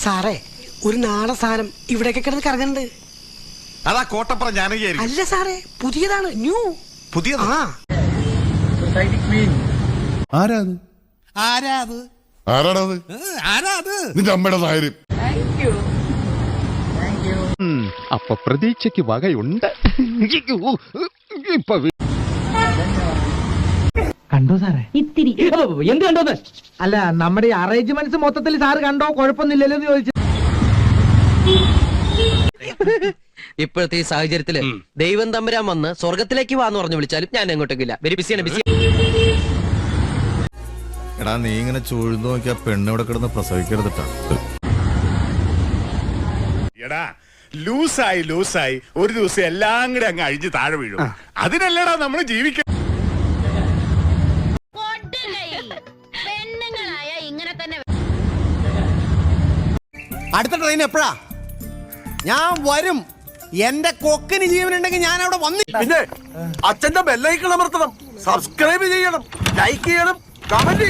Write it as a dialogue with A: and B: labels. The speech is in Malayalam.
A: സാറേ ഒരു നാടൻ സാധനം ഇവിടേക്ക് കിടന്ന് കറങ്ങുന്നുണ്ട്.
B: അതാ കോട്ടപ്പുറം ഞാൻ
A: അല്ല സാറേ പുതിയതാണ് ന്യൂ.
B: പുതിയതാ?
A: ആ.
C: ആരാത്?
D: ആരാത്?
C: ആരാടത്
D: ആരാത്?
C: നിന്റെ അമ്മയുടെ നായര്.
E: അപ്പൊ പ്രതീക്ഷയ്ക്ക് വകയുണ്ട്. ഇപ്പൊ
F: കണ്ടോ സാറേ?
G: ഇത്തിരി.
F: എന്ത് കണ്ടോന്ന്? അല്ല നമ്മുടെ ഈ അറേഞ്ച്മെന്റ്സ് മൊത്തത്തിൽ സാറ് കണ്ടോ? കുഴപ്പമൊന്നുമില്ലല്ലോ എന്ന് ചോദിച്ചു.
H: ഇപ്പോഴത്തെ ഈ സാഹചര്യത്തിൽ ദൈവം തമ്പുരാൻ വന്ന് സ്വർഗത്തിലേക്ക് വാന്ന് പറഞ്ഞു വിളിച്ചാലും ഞാൻ എങ്ങോട്ടേക്കില്ല വെരി ബിസിയാണ് ബിസി
B: എടാ നീ ഇങ്ങനെ ചൂഴ്ന്നു നോക്കിയാ പെണ്ണ് ഇവിടെ കിടന്ന് പ്രസവിക്കരുതിട്ടാ
D: എടാ ലൂസായി ലൂസായി. ഒരു ദിവസം എല്ലാം കൂടെ അങ്ങ് അഴിഞ്ഞ് താഴെ വീഴും. അതിനല്ലടാ നമ്മൾ ജീവിക്ക
I: അടുത്ത ട്രെയിൻ എപ്പോഴാ? ഞാൻ വരും. എന്റെ കൊക്കിന് ജീവനുണ്ടെങ്കിൽ ഞാൻ അവിടെ വന്നി
D: പിന്നെ അച്ഛന്റെ ബെല്ലൈക്കൺ അമർത്തണം. സബ്സ്ക്രൈബ് ചെയ്യണം. ലൈക്ക് ചെയ്യണം. കമന്റ്